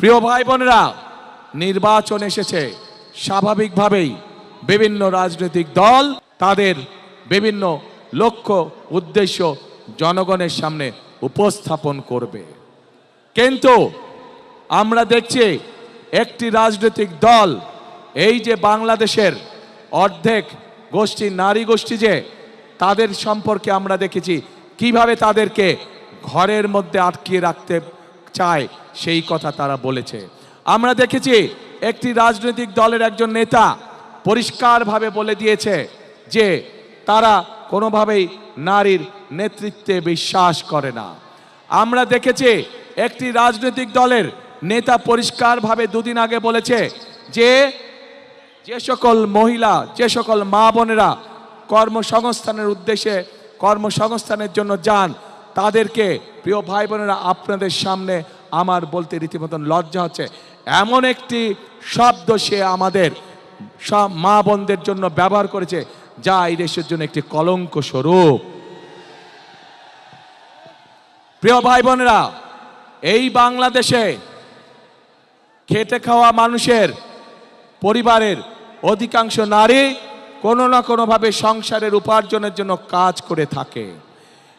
প্রিয় ভাই বোনেরা, নির্বাচন এসেছে। স্বাভাবিকভাবেই বিভিন্ন রাজনৈতিক দল তাদের বিভিন্ন লক্ষ্য, উদ্দেশ্য জনগণের সামনে উপস্থাপন করবে। কিন্তু আমরা দেখছি একটি রাজনৈতিক দল, এই যে বাংলাদেশের অর্ধেক গোষ্ঠী, নারী গোষ্ঠী যে, তাদের সম্পর্কে আমরা দেখেছি, কীভাবে তাদেরকে ঘরের মধ্যে আটকিয়ে রাখতে চায়, সেই কথা তারা বলেছে। আমরা দেখেছি একটি রাজনৈতিক দলের একজন নেতা পরিষ্কারভাবে বলে দিয়েছে যে তারা কোনোভাবেই নারীর নেতৃত্বে বিশ্বাস করে না। আমরা দেখেছি একটি রাজনৈতিক দলের নেতা পরিষ্কারভাবে দুদিন আগে বলেছে যে যে সকল মহিলা, যে সকল মা বোনেরা কর্মসংস্থানের উদ্দেশ্যে, কর্মসংস্থানের জন্য যান তাদেরকে, প্রিয় ভাই বোনেরা আপনাদের সামনে আমার বলতে রীতিমতন লজ্জা হচ্ছে। এমন একটি শব্দ সে আমাদের সব মা বোনদের জন্য ব্যবহার করেছে, যা এই দেশের জন্য একটি কলঙ্ক স্বরূপ। প্রিয় ভাই বোনেরা এই বাংলাদেশে খেটে খাওয়া মানুষের, পরিবারের অধিকাংশ নারী কোনো না কোনোভাবে সংসারের উপার্জনের জন্য কাজ করে থাকে।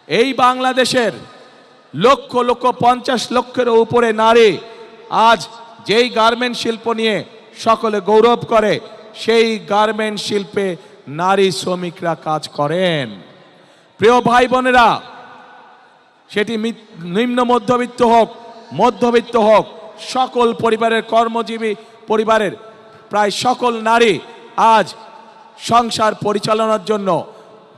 এই বাংলাদেশের লক্ষ লক্ষ পঞ্চাশ লক্ষের উপরে নারী আজ যেই গার্মেন্ট শিল্প নিয়ে সকলে গৌরব করে, সেই গার্মেন্ট শিল্পে নারী শ্রমিকরা কাজ করেন। প্রিয় ভাই বোনেরা, সেটি নিম্ন মধ্যবিত্ত হোক মধ্যবিত্ত হোক, সকল পরিবারের কর্মজীবী পরিবারের প্রায় সকল নারী আজ সংসার পরিচালনার জন্য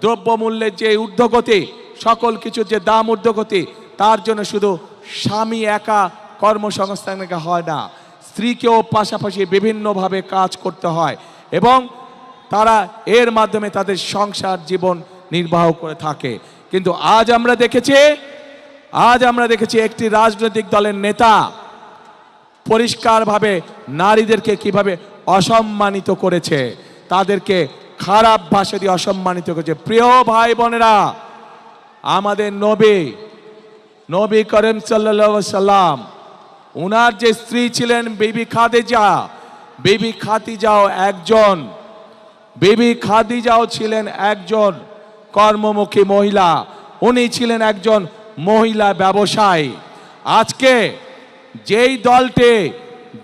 দ্রব্যমূল্যের যে ঊর্ধ্বগতি সকল কিছুর যে দাম ঊর্ধ্বগতি, তার জন্য শুধু স্বামী একা কর্মসংস্থান হয় না, স্ত্রীকেও পাশাপাশি বিভিন্নভাবে কাজ করতে হয় এবং তারা এর মাধ্যমে তাদের সংসার জীবন নির্বাহ করে থাকে। কিন্তু আজ আমরা দেখেছি, আজ আমরা দেখেছি একটি রাজনৈতিক দলের নেতা পরিষ্কারভাবে নারীদেরকে কীভাবে অসম্মানিত করেছে, তাদেরকে খারাপ ভাষা দিয়ে অসম্মানিত করেছে। প্রিয় ভাই বোনেরা আমাদের নবী নবী করিম সাল্লাম, উনার যে স্ত্রী ছিলেন বিবি খাদিজা, বিবি খাদিজাও একজন, বিবি খাদিজাও ছিলেন একজন কর্মমুখী মহিলা, উনি ছিলেন একজন মহিলা ব্যবসায়ী। আজকে যেই দলটি,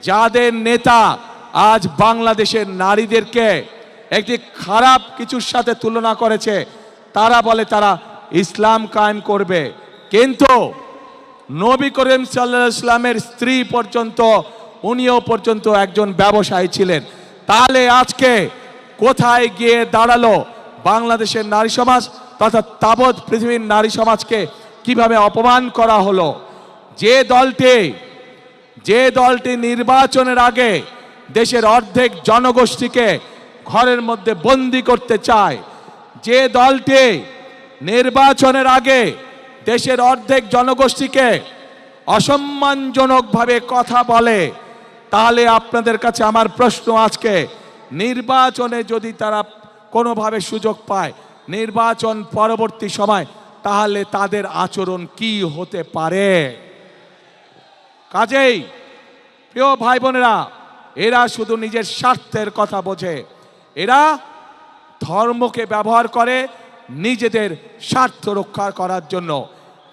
যাদের নেতা আজ বাংলাদেশের নারীদেরকে একটি খারাপ কিছুর সাথে তুলনা করেছে, তারা বলে তারা ইসলাম কায়েম করবে। কিন্তু নবী করিম সাল্লাহ ইসলামের স্ত্রী পর্যন্ত, উনিও পর্যন্ত একজন ব্যবসায়ী ছিলেন। তাহলে আজকে কোথায় গিয়ে দাঁড়াল বাংলাদেশের নারী সমাজ তথা তাবৎ পৃথিবীর নারী সমাজকে কীভাবে অপমান করা হলো? যে দলটি যে দলটি নির্বাচনের আগে দেশের অর্ধেক জনগোষ্ঠীকে ঘরের মধ্যে বন্দি করতে চায়, যে দলটি নির্বাচনের আগে দেশের অর্ধেক জনগোষ্ঠীকে অসম্মানজনকভাবে কথা বলে, তাহলে আপনাদের কাছে আমার প্রশ্ন আজকে, নির্বাচনে যদি তারা কোনোভাবে সুযোগ পায়, নির্বাচন পরবর্তী সময়, তাহলে তাদের আচরণ কি হতে পারে? কাজেই, প্রিয় ভাই বোনেরা এরা শুধু নিজের স্বার্থের কথা বোঝে। এরা ধর্মকে ব্যবহার করে নিজেদের স্বার্থ রক্ষা করার জন্য।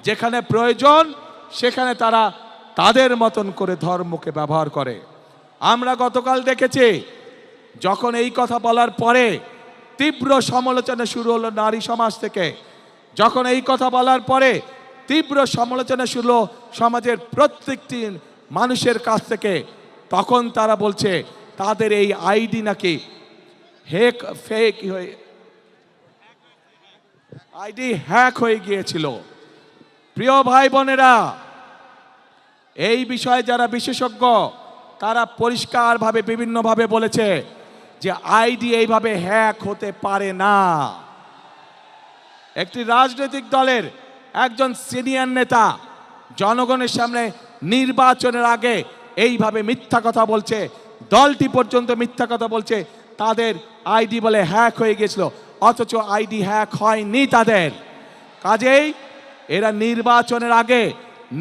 যেখানে প্রয়োজন, সেখানে তারা তাদের মতন করে ধর্মকে ব্যবহার করে। আমরা গতকাল দেখেছি, যখন এই কথা বলার পরে তীব্র সমালোচনা শুরু হলো নারী সমাজ থেকে। যখন এই কথা বলার পরে তীব্র সমালোচনা শুরু হলো সমাজের প্রত্যেকটি মানুষের কাছ থেকে। তখন তারা বলছে, তাদের এই আইডি নাকি হেক ফেক হয়ে আইডি হ্যাক হয়ে গিয়েছিল। প্রিয় ভাই বোনেরা, এই বিষয়ে যারা বিশেষজ্ঞ, তারা পরিষ্কারভাবে, বিভিন্নভাবে বলেছে যে আইডি এইভাবে হ্যাক হতে পারে না। একটি রাজনৈতিক দলের একজন সিনিয়র নেতা জনগণের সামনে নির্বাচনের আগে এইভাবে মিথ্যা কথা বলছে, দলটি পর্যন্ত মিথ্যা কথা বলছে, তাদের আইডি বলে হ্যাক হয়ে গেছিল অথচ আইডি হ্যাক হয়নি তাদের। কাজেই এরা নির্বাচনের আগে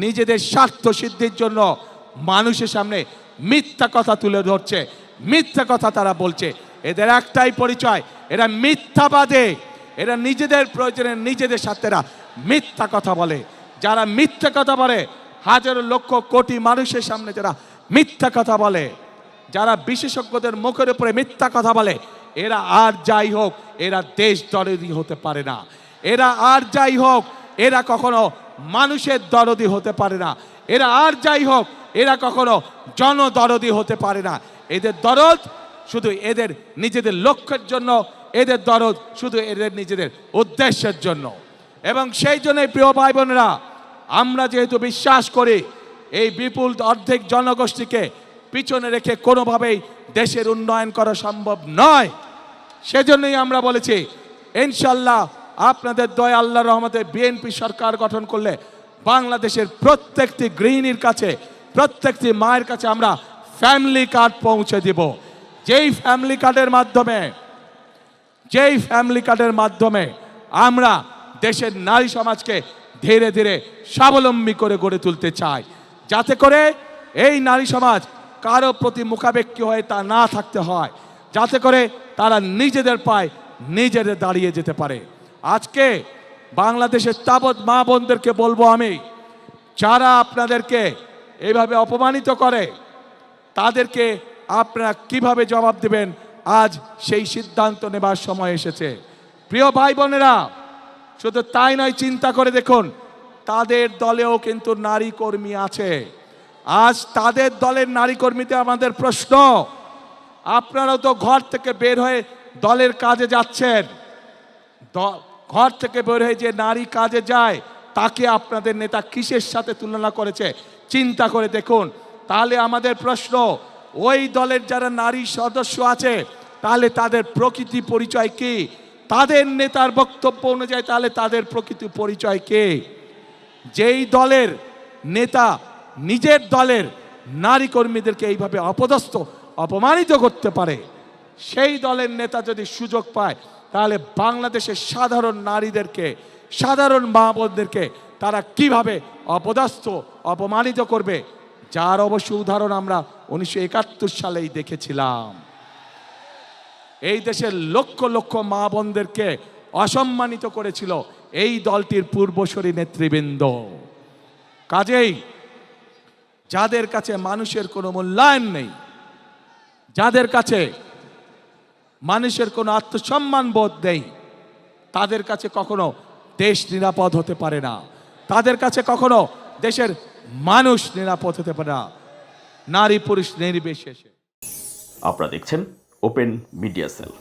নিজেদের স্বার্থ সিদ্ধির জন্য মানুষের সামনে মিথ্যা কথা তুলে ধরছে, মিথ্যা কথা তারা বলছে। এদের একটাই পরিচয়, এরা মিথ্যাবাদে। এরা নিজেদের প্রয়োজনে নিজেদের সাথে এরা মিথ্যা কথা বলে। যারা মিথ্যা কথা বলে, হাজারো লক্ষ কোটি মানুষের সামনে যারা মিথ্যা কথা বলে, যারা বিশেষজ্ঞদের মুখের উপরে মিথ্যা কথা বলে এরা আর যাই হোক, এরা দেশ দরদি হতে পারে না। এরা আর যাই হোক, এরা কখনো মানুষের দরদি হতে পারে না। এরা আর যাই হোক, এরা কখনো জনদরদি হতে পারে না। এদের দরদ শুধু এদের নিজেদের লক্ষ্যের জন্য, এদের দরদ শুধু এদের নিজেদের উদ্দেশ্যের জন্য। এবং সেই জন্যই প্রিয় ভাই বোনেরা আমরা যেহেতু বিশ্বাস করি, এই বিপুল অর্ধেক জনগোষ্ঠীকে পিছনে রেখে কোনোভাবেই দেশের উন্নয়ন করা সম্ভব নয়। সেজন্যই আমরা বলেছি ইনশাল্লাহ আপনাদের দয়া আল্লাহ রহমতে বিএনপি সরকার গঠন করলে বাংলাদেশের প্রত্যেকটি গৃহিণীর কাছে, প্রত্যেকটি মায়ের কাছে আমরা ফ্যামিলি কার্ড পৌঁছে দিব। যেই ফ্যামিলি কার্ডের মাধ্যমে, যেই ফ্যামিলি কার্ডের মাধ্যমে আমরা দেশের নারী সমাজকে ধীরে ধীরে স্বাবলম্বী করে গড়ে তুলতে চাই, যাতে করে এই নারী সমাজ কারও প্রতি মুখাপেক্ষী হয়ে তা না থাকতে হয়। যাতে করে তারা নিজেদের পায় নিজেদের দাঁড়িয়ে যেতে পারে। আজকে বাংলাদেশের তাবৎ মা বোনদেরকে বলব আমি, যারা আপনাদেরকে এইভাবে অপমানিত করে, তাদেরকে আপনারা কীভাবে জবাব দেবেন? আজ সেই সিদ্ধান্ত নেবার সময় এসেছে। প্রিয় ভাই বোনেরা, শুধু তাই নয়, চিন্তা করে দেখুন, তাদের দলেও কিন্তু নারী কর্মী আছে। আজ তাদের দলের নারী কর্মীতে আমাদের প্রশ্ন আপনারাও তো ঘর থেকে বের হয়ে দলের কাজে যাচ্ছেন। ঘর থেকে বের হয়ে যে নারী কাজে যায়, তাকে আপনাদের নেতা কিসের সাথে তুলনা করেছে? চিন্তা করে দেখুন। তাহলে আমাদের প্রশ্ন, ওই দলের যারা নারী সদস্য আছে, তাহলে তাদের প্রকৃতি পরিচয় কি? তাদের নেতার বক্তব্য অনুযায়ী তাহলে তাদের প্রকৃতি পরিচয় কে? যেই দলের নেতা নিজের দলের নারী কর্মীদেরকে এইভাবে অপদস্থ অপমানিত করতে পারে। সেই দলের নেতা যদি সুযোগ পায়, তাহলে বাংলাদেশের সাধারণ নারীদেরকে, সাধারণ মা বোনদেরকে তারা কীভাবে অপদাস্থ অপমানিত করবে? যার অবশ্য উদাহরণ আমরা উনিশশো একাত্তর সালেই দেখেছিলাম। এই দেশের লক্ষ লক্ষ মা বোনদেরকে অসম্মানিত করেছিল এই দলটির পূর্বসরী নেতৃবৃন্দ। কাজেই যাদের কাছে মানুষের কোনো মূল্যায়ন নেই যাদের কাছে মানুষের কোনো আত্মসম্মান বোধ নেই, তাদের কাছে কখনো দেশ নিরাপদ হতে পারে না। তাদের কাছে কখনো দেশের মানুষ নিরাপদ হতে পারে না। নারী পুরুষ নির্বিশেষে। আপনারা দেখছেন ওপেন মিডিয়া সেল